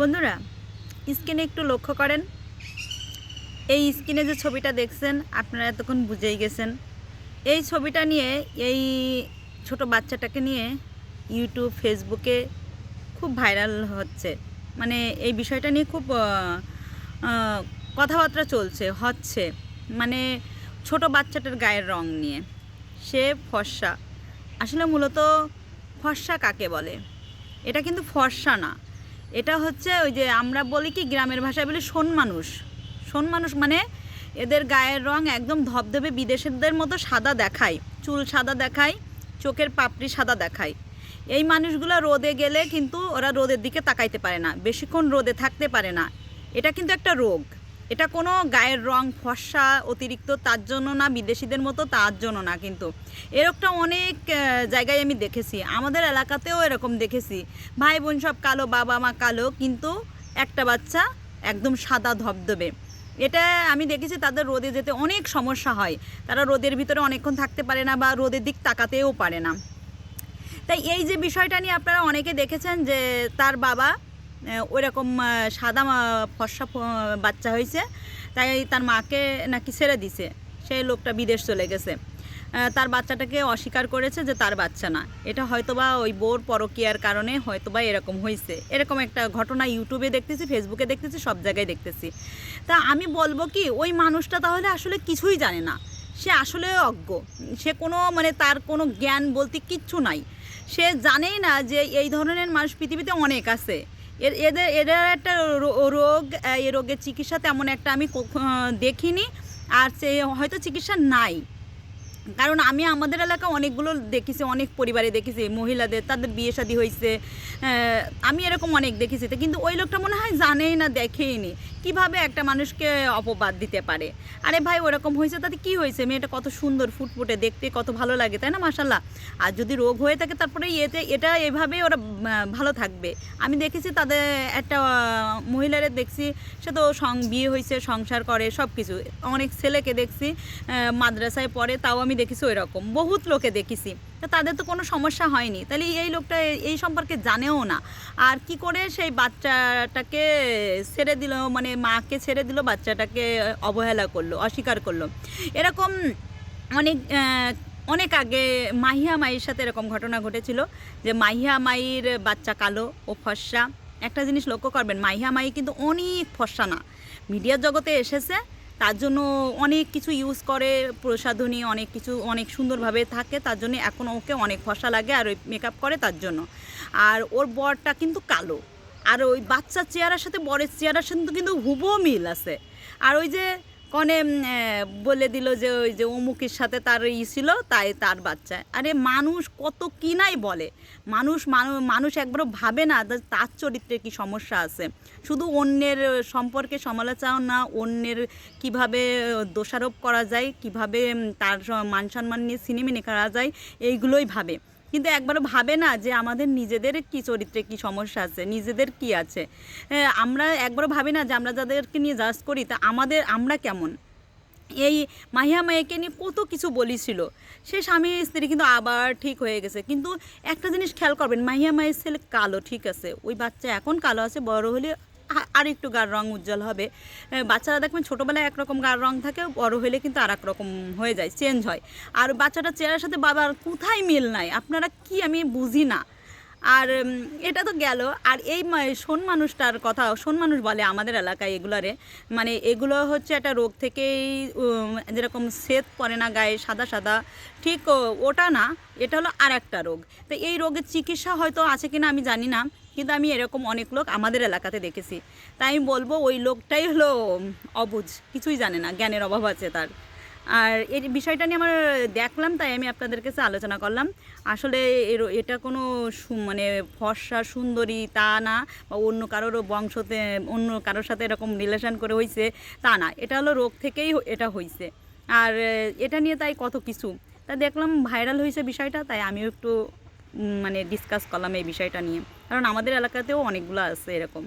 বন্ধুরা, স্ক্রিনে একটু লক্ষ্য করেন। এই স্ক্রিনে যে ছবিটা দেখছেন, আপনারা এতক্ষণ বুঝেই গেছেন। এই ছবিটা নিয়ে, এই ছোট বাচ্চাটাকে নিয়ে ইউটিউব ফেসবুকে খুব ভাইরাল হচ্ছে। মানে এই বিষয়টা নিয়ে খুব কথাবার্তা চলছে, হচ্ছে। মানে ছোট বাচ্চাটার গায়ের রং নিয়ে। সে ফর্সা। আসলে মূলত ফর্সা কাকে বলে? এটা কিন্তু ফর্সা না। এটা হচ্ছে ওই যে আমরা বলি কি গ্রামের ভাষায় বলি সোন মানুষ। সোন মানুষ মানে এদের গায়ের রং একদম ধবধবে বিদেশেরদের মতো সাদা দেখায়, চুল সাদা দেখায়, চোখের পাপড়ি সাদা দেখায়। এই মানুষগুলো রোদে গেলে কিন্তু ওরা রোদের দিকে তাকাইতে পারে না, বেশিক্ষণ রোদে থাকতে পারে না। এটা কিন্তু একটা রোগ। এটা কোনো গায়ের রং, ফর্সা, অতিরিক্ত, তার জন্য না, বিদেশিদের মতো, তার জন্য না কিন্তু। এরকমটা অনেক জায়গায় আমি দেখেছি। আমাদের এলাকাতেও এরকম দেখেছি। ভাই বোন সব কালো, বাবা মা কালো, কিন্তু একটা বাচ্চা একদম সাদা ধবধবে। এটা আমি দেখেছি তাদের রোদে যেতে অনেক সমস্যা হয়। তারা রোদের ভিতরে অনেকক্ষণ থাকতে পারে না বা রোদের দিক তাকাতেও পারে না। তাই এই যে বিষয়টা নিয়ে আপনারা অনেকে দেখেছেন যে তার বাবা ওইরকম সাদা ফর্সা বাচ্চা হয়েছে। তাই তার মাকে নাকি ছেড়ে দিছে। সেই লোকটা বিদেশ চলে গেছে। তার বাচ্চাটাকে অস্বীকার করেছে যে তার বাচ্চা না। এটা হয়তোবা ওই বোর পরকিয়ার কারণে হয়তোবা এরকম হয়েছে এরকম একটা ঘটনা ইউটিউবে দেখতেছি, ফেসবুকে দেখতেছি, সব জায়গায় দেখতেছি। তা আমি বলব কি, ওই মানুষটা তাহলে আসলে কিছুই জানে না। সে আসলে অজ্ঞ। সে কোনো মানে তার কোনো জ্ঞান বলতে কিচ্ছু নাই। সে জানেই না যে এই ধরনের মানুষ পৃথিবীতে অনেক আছে। এদের এদের একটা রোগ এই রোগের চিকিৎসা তেমন একটা আমি দেখিনি। আর সে হয়তো চিকিৎসা নাই। কারণ আমি আমাদের এলাকা অনেকগুলো দেখেছি, অনেক পরিবারে দেখেছি, মহিলাদের, তাদের বিয়ে শাদী হয়েছে আমি এরকম অনেক দেখেছি কিন্তু ওই লোকটা মনে হয় জানেই না দেখেই নি কীভাবে একটা মানুষকে অপবাদ দিতে পারে? আরে ভাই, ওরকম হয়েছে তাতে কি হয়েছে মেয়েটা কত সুন্দর, ফুটফুটে, দেখতে কত ভালো লাগে, তাই না মাসাল্লাহ আর যদি রোগ হয়ে থাকে, তারপরে এতে এটা এভাবেই ওরা ভালো থাকবে। আমি দেখেছি তাদের একটা মহিলারে দেখছি, সে তো সং, বিয়ে হয়েছে সংসার করে সব কিছু অনেক ছেলেকে দেখছি মাদ্রাসায় পড়ে, তাও আমি দেখেছি ওই রকম বহুত লোকে দেখেছি। তা তাদের তো কোনো সমস্যা হয়নি। তাহলে এই লোকটা এই সম্পর্কে জানেও না। আর কি করে সেই বাচ্চাটাকে ছেড়ে দিল মানে মাকে ছেড়ে দিল, বাচ্চাটাকে অবহেলা করল, অস্বীকার করল। এরকম অনেক অনেক আগে মাহিয়া মাইয়ের সাথে এরকম ঘটনা ঘটেছিল যে মাহিয়া মাইয়ের বাচ্চা কালো ও ফর্সা। একটা জিনিস লক্ষ্য করবেন, মাহিয়া মাই কিন্তু অনেক ফর্সা না। মিডিয়ার জগতে এসেছে তার জন্য অনেক কিছু ইউজ করে, প্রসাধনী অনেক কিছু, অনেক সুন্দরভাবে থাকে, তার জন্য এখন ওকে অনেক ফসা লাগে আর ওই মেকআপ করে তার জন্য। আর ওর বরটা কিন্তু কালো। আর ওই বাচ্চার চেয়ারের সাথে, বরের চেয়ারের সাথে কিন্তু হুবও মিল আছে। আর ওই যে কনে বলে দিল যে ওই যে অমুকের সাথে তার ই ছিল, তাই তার বাচ্চা। আরে মানুষ কত কিনাই বলে। মানুষ মানুষ একবারও ভাবে না তার চরিত্রে কি সমস্যা আছে। শুধু অন্যের সম্পর্কে সমালোচনা অন্যের কীভাবে দোষারোপ করা যায়, কীভাবে তার মান সম্মান নিয়ে সিনেমিনে করা যায়, এইগুলোই ভাবে। কিন্তু একবারও ভাবে না যে আমাদের নিজেদের কি চরিত্রে কি সমস্যা আছে, নিজেদের কি আছে। আমরা একবারও ভাবি না যে আমরা যাদেরকে নিয়ে জাজ করি, তা আমাদের, আমরা কেমন? এই মাহিয়া মাইকে নিয়ে কত কিছু বলেছিল। সে স্বামী, স্ত্রী কিন্তু আবার ঠিক হয়ে গেছে। কিন্তু একটা জিনিস খেয়াল করবেন, মাহিয়া মায়ের ছেলে কালো, ঠিক আছে? ওই বাচ্চা এখন কালো আছে, বড় হলে আর একটু গার রং উজ্জ্বল হবে। বাচ্চারা দেখবেন ছোটোবেলায় একরকম গার রং থাকে, বড় হলে কিন্তু আর রকম হয়ে যায়, চেঞ্জ হয়। আর বাচ্চাটা চেহারার সাথে বাবার কোথায় মিল নাই? আপনারা কি আমি বুঝি না। আর এটা তো গেল। আর এই শোন মানুষটার কথা, শোন মানুষ বলে আমাদের এলাকায় এগুলারে। মানে এগুলো হচ্ছে একটা রোগ থেকেই যেরকম শ্বেত পড়ে না গায়ে, সাদা সাদা। ঠিক ওটা না, এটা হলো আর একটা রোগ। তো এই রোগের চিকিৎসা হয়তো আছে কিনা আমি জানি না। কিন্তু আমি এরকম অনেক লোক আমাদের এলাকাতে দেখেছি। তাই আমি বলব ওই লোকটাই হলো অবুঝ কিছুই জানে না, জ্ঞানের অভাব আছে তার। আর এই বিষয়টা নিয়ে আমার দেখলাম, তাই আমি আপনাদের কাছে আলোচনা করলাম। আসলে এর- এটা কোনো মানে ফর্সা, সুন্দরী তা না, বা অন্য কারোরও বংশতে, অন্য কারোর সাথে এরকম রিলেশন করে হয়েছে তা না। এটা হলো রোগ থেকেই এটা হয়েছে আর এটা নিয়ে তাই কত কিছু। তা দেখলাম ভাইরাল হয়েছে বিষয়টা, তাই আমিও একটু মানে ডিসকাস করলাম এই বিষয়টা নিয়ে। কারণ আমাদের এলাকাতেও অনেকগুলো আছে এরকম।